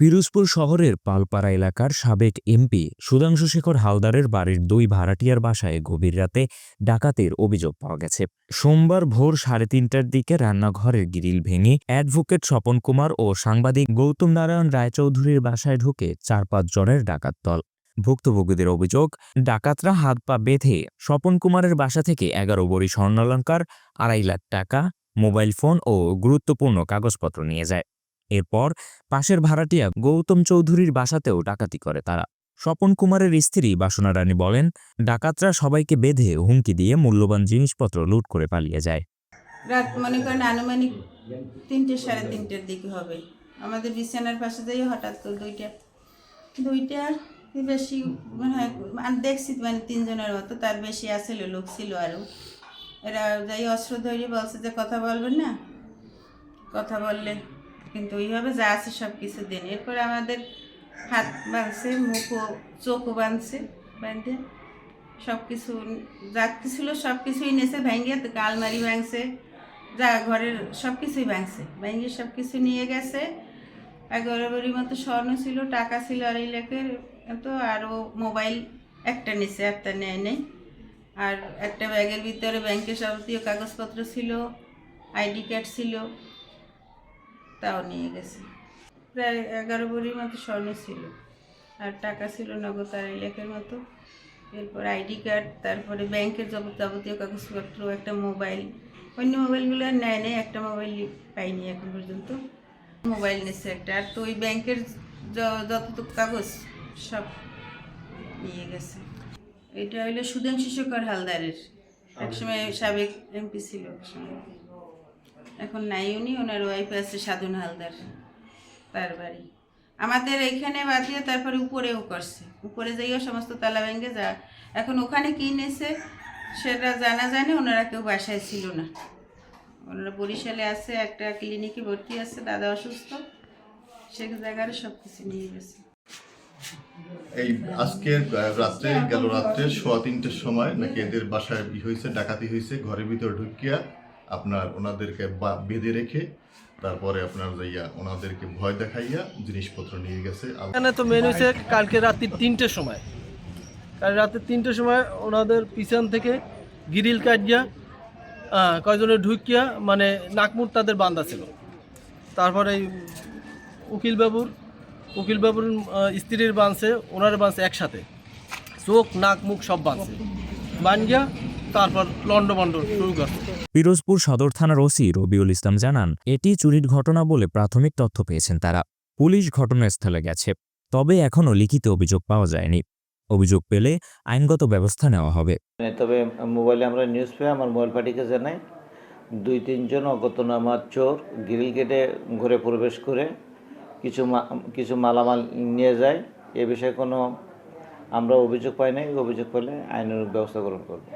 পিরোজপুর শহরের পালপাড়া এলাকার সাবেক এমপি সুধাংশু শেখর হালদারের বাড়ির দুই ভাড়াটিয়ার বাসায় গভীর রাতে ডাকাতের অভিযোগ পাওয়া গেছে। সোমবার ভোর সাড়ে তিনটার দিকে রান্নাঘরের গ্রিল ভেঙে অ্যাডভোকেট স্বপন কুমার ও সাংবাদিক গৌতম নারায়ণ রায়চৌধুরীর বাসায় ঢুকে চার পাঁচ জনের ডাকাত দল। ভুক্তভোগীদের অভিযোগ, ডাকাতরা হাত পা বেঁধে স্বপন কুমারের বাসা থেকে এগারো বড়ি স্বর্ণালঙ্কার, আড়াই লাখ টাকা, মোবাইল ফোন ও গুরুত্বপূর্ণ কাগজপত্র নিয়ে যায়। এরপর পাশের ভাড়াটিয়া গৌতম চৌধুরীর বাসাতেও ডাকাতি করে তারা। স্বপন কুমারের স্ত্রী বাসনা রানী বলেন, ডাকাতরা সবাইকে বেঁধে হুমকি দিয়ে মূল্যবান জিনিসপত্র লুট করে পালিয়ে যায়। রাত মনে করেন আনুমানিক তিনটে সাড়ে তিনটের দিকে হবে। আমাদের বিছানার পাশে যাই হঠাৎ করে দুইটা দুইটা বেশি মানে হয় দেখছি মানে তিনজনের মতো, তার বেশি আসলে লোক ছিল আরও। এরা যাই অস্ত্র ধরে বলছে যে কথা বলবেন না, কথা বললে কিন্তু ওইভাবে যা আছে সব কিছু দেন। এরপরে আমাদের হাত বাঁধছে, মুখও, চোখও বাঁধছে, বাঁধে। সব কিছু যা ছিল সব কিছুই নেছে ভেঙে তো আলমারি ভাঙছে, যা ঘরের সব কিছুই ভাঙছে। ভেঙে সব কিছু নিয়ে গেছে। এগারো বাড়ির মতো স্বর্ণ ছিল, টাকা ছিল আর এই লাখের তো আরও মোবাইল একটা নিছে, একটা নেয় নেই। আর একটা ব্যাগের ভিতরে ব্যাংকের যাবতীয় কাগজপত্র ছিল, আইডি কার্ড ছিল। তাও নিয়ে গেছে। প্রায় এগারো ভরির মতো স্বর্ণ ছিল। আর টাকা ছিল নগদ আড়াই লাখের মতো। এরপর আইডি কার্ড তারপরে ব্যাংকের যাবত যাবতীয় কাগজপত্র একটা মোবাইল। অন্য মোবাইলগুলো আর নেয় নেই একটা মোবাইল পাইনি এখন পর্যন্ত। মোবাইল নিচ্ছে একটা। আর তো ওই ব্যাংকের যতটুকু কাগজ সব নিয়ে গেছে। এটা হইল সুধাংশু শেখর হালদারের। একসময় সাবেক এমপি ছিল একসময়। এখন নাই উনি, ওনার ওয়াইফ আছে সাধন হালদার, তার বাড়ি। আমাদের এইখানে বাদিয়ে তারপরে উপরেও করছে। উপরে যাইও সমস্ত তালা ভেঙে যা, এখন ওখানে কি সেটা জানা যায় না ওনারা কেউ বাসায় ছিল না। ওনারা বরিশালে আছে, একটা ক্লিনিকে ভর্তি আছে, দাদা অসুস্থ, সে জায়গায় সব কিছু নিয়ে গেছে। এই আজকের রাত্রে গেল রাত্রে সোয়া তিনটের সময় নাকি এদের বাসায় হয়েছে ডাকাতি হয়েছে ঘরের ভিতর ঢুকিয়া আপনার ওনাদেরকে বেঁধে রেখে তারপরে আপনার যাইয়া ওনাদেরকে ভয় দেখাইয়া জিনিসপত্র নিয়ে গেছে। এখানে তো মেন হয়েছে কালকে রাত্রি তিনটের সময়। কাল রাত্রি তিনটের সময় ওনাদের পিছন থেকে গিরিল কাটিয়া কয়জনে ঢুকিয়া মানে নাকমুট তাদের বান্ধা ছিল। তারপরে উকিল বাবুর উকিল বাবুর স্ত্রীর বাঁধছে ওনার বাঁধছে একসাথে। চোখ, নাক, মুখ সব বাঁধছে বানগিয়া তারপর লন্ডভন্ড শুরু করছে। পিরোজপুর সদর থানার ওসি রবিউল ইসলাম জানান, এটি চুরির ঘটনা বলে প্রাথমিক তথ্য পেয়েছেন তারা। পুলিশ ঘটনাস্থলে গেছে। তবে এখনও লিখিত অভিযোগ পাওয়া যায়নি। অভিযোগ পেলে আইনগত ব্যবস্থা নেওয়া হবে। মানে তবে মোবাইলে আমরা নিউজ পেয়ে আমার মোবাইল পার্টিকে জানাই, দুই তিনজন অজ্ঞাতনামা চোর গ্রিল গেটে ঘরে প্রবেশ করে কিছু কিছু মালামাল নিয়ে যায়। এ বিষয়ে কোনো আমরা অভিযোগ পাই নাই। অভিযোগ পেলে আইনের ব্যবস্থা গ্রহণ করব।